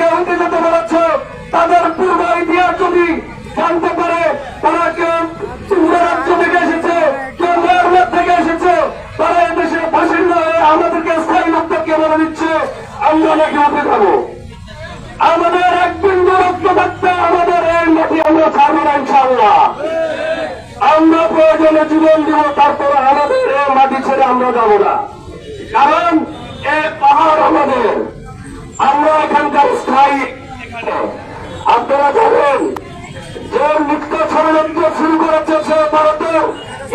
তাদেরকে যেতে বলেছ, তাদের পূর্ব ইতিহাস যদি জানতে পারে তারা কেউ ত্রিপুরা রাজ্য থেকে এসেছে, কেউ ময়ূরনাথ থেকে এসেছে। তারা এদেশে বাসিন্দা হয়ে আমাদেরকে স্থায়ী লোকদেরকে বলে দিচ্ছে। আমরা নাকি উঠে যাব আমাদের একদিন রক্ত থাকতে আমাদের এই মাটি আমরা ছাড়বো না ইনশাল্লাহ আমরা প্রয়োজনে জীবন দিব, তারপরে আমাদের এই মাটি ছেড়ে আমরা যাব না। কারণ এ পাহাড় আমাদের। স্থায়ী আপনারা জানেন যে মুক্ত ষড়যন্ত্র শুরু করেছে সে ভারতের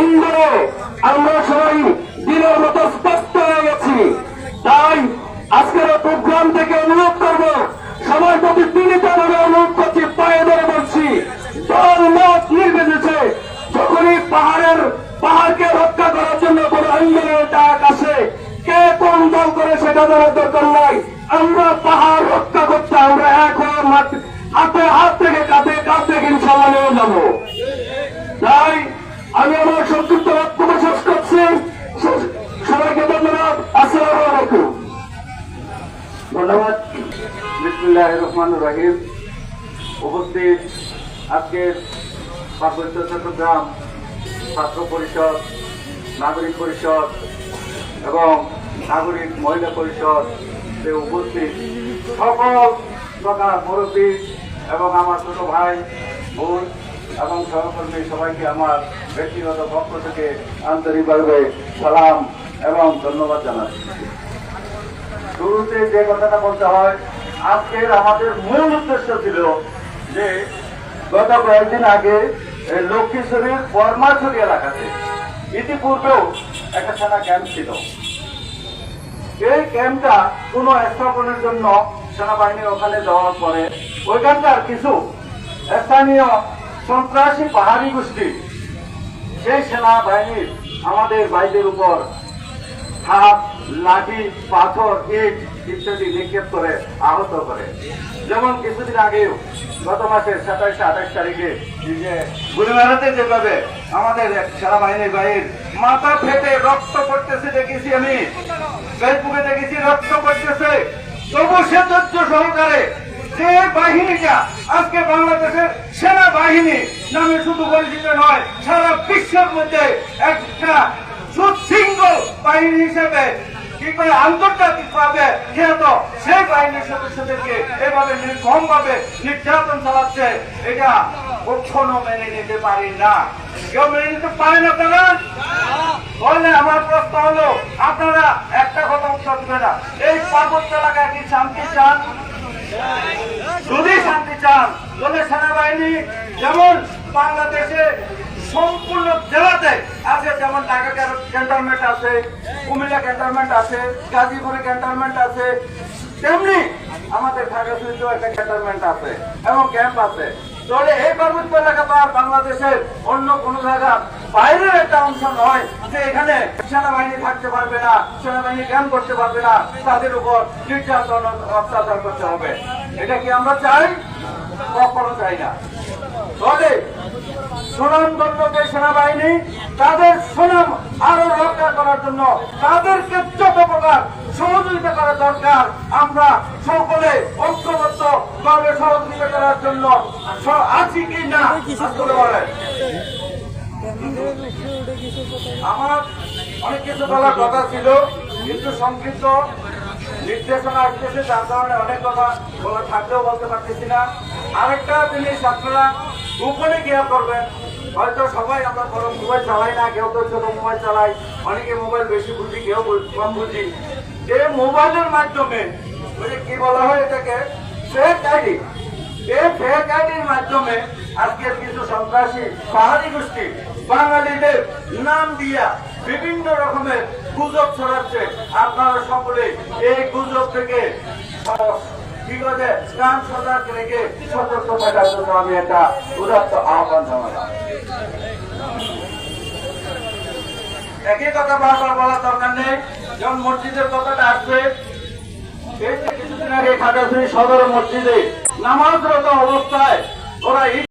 ইন্দোরে। আমরা সবাই দিনের মতো স্পষ্ট হয়ে গেছি। তাই আজকের প্রোগ্রাম থেকে অনুরোধ করব সবাই প্রতি বিনীতভাবে অনুরোধ করছি, পায়ে ধরে বলছি, দল করে দরকার নাই। আমরা পাহাড় রক্ষা করতে, আমরা এক হাতে হাত থেকে কাঁধে কাঁধ থেকে ইনশাল্লাহ নিয়ে তাই আমি আমার সংক্ষিপ্ত বক্তব্য শেষ করছি। সবাইকে ধন্যবাদ। আসসালামু আলাইকুম। ধন্যবাদ। বিসমুল্লাহ রহমান রহিম। উপস্থিত আজকের পার্বত্য চট্টগ্রাম ছাত্র পরিষদ, নাগরিক পরিষদ এবং নাগরিক মহিলা পরিষদ তে উপস্থিত সকল প্রকার মুরব্বী এবং আমার ছোট ভাই, বোন এবং সহকর্মী সবাইকে আমার ব্যক্তিগত পক্ষ থেকে আন্তরিকভাবে সালাম এবং ধন্যবাদ জানাচ্ছি শুরুতে যে কথাটা বলতে হয়, আজকের আমাদের মূল উদ্দেশ্য ছিল যে গত কয়েকদিন আগে লক্ষ্মীশ্বরীর বর্মাছড়ি এলাকাতে ইতিপূর্বেও একটা সেনা ক্যাম্প ছিল। ক্যাম্পটা কোনো স্থাপনের জন্য সেনাবাহিনী ওখানে যাওয়ার পরে ওইখানকার কিছু স্থানীয় সন্ত্রাসী পাহাড়ি গোষ্ঠী, সেই সেনাবাহিনীর আমাদের ভাইদের উপর হাত, লাঠি, পাথর, ইট ইত্যাদি নিক্ষেপ করে আহত করে। যেমন কিছুদিন আগেও গত মাসের সাতাইশে আঠাশ তারিখে যে গুলিমারাতে যেভাবে আমাদের সেনাবাহিনীর বাহির মাথা ফেটে রক্ত পড়তেছে, দেখেছি আমি। ফেসবুকে দেখেছি, রক্ত পড়তেছে। তবু সে ধৈর্য সহকারে যে বাহিনীটা আজকে বাংলাদেশের সেনাবাহিনী নামে শুধু পরিচিত নয়, সারা বিশ্বের মধ্যে একটা সুশৃঙ্খল বাহিনী হিসেবে কি করে আন্তর্জাতিক ভাবে খ্যাত সেই বাহিনীর সদস্যদেরকে এভাবে নির্মম ভাবে নির্যাতন চালাচ্ছে, এটা কখনো মেনে নিতে পারি না। কেউ আপনারা একটা কথা বাংলাদেশে সম্পূর্ণ জেলাতে আছে, যেমন ঢাকা ক্যান্টনমেন্ট আছে, কুমিল্লা ক্যান্টনমেন্ট আছে, গাজীপুরে ক্যান্টনমেন্ট আছে, তেমনি আমাদের খাগড়াছড়িতেও একটা ক্যান্টনমেন্ট আছে এবং ক্যাম্প আছে। তাহলে এই পার্বত্য এলাকা তো আর বাংলাদেশের অন্য কোন জায়গা বাইরের একটা অংশ নয় যে এখানে সেনাবাহিনী থাকতে পারবে না, সেনাবাহিনী ক্যাম্প করতে পারবে না, তাদের উপর নির্যাতন অত্যাচার করতে হবে। এটা কি আমরা চাই কখনো চাই না? তবে সুনামধন্য যে সেনাবাহিনী তাদের সুনাম আরও রক্ষা করার জন্য তাদেরকে যত প্রকার সহযোগিতা করা দরকার, আমরা সকলে ঐক্যবদ্ধ ভাবে সহযোগিতা করার জন্য আছি কি না? আমার অনেক কিছু বলার কথা ছিল কিন্তু সংক্ষিপ্ত নির্দেশনা আসতেছে যার কারণে অনেক কথা বলা থাকলেও বলতে পারতেছি না। আরেকটা জিনিস আপনারা গোপনে কেয়ার করবেন। হয়তো সবাই আমরা বড় মোবাইল চালাই না কেউ তো ছোট মোবাইল চালাই অনেকে মোবাইল বেশি বুঝি কেউ কম বুঝি। এই মোবাইলের মাধ্যমে কি বলা হয় এটাকে ফেক আইডি বাঙালিদের নাম দিয়া বিভিন্ন রকমের গুজব ছড়াচ্ছে। আপনারা সকলে এই গুজব থেকে আমি একটা উদাত্ত আহ্বান জানালাম। একই কথা বারবার বলার দরকার নেই। যেমন মসজিদের কথাটা আসবে এই কিছুদিন আগে খাগড়াছড়ি সদর মসজিদে নামাজরত অবস্থায় ওরা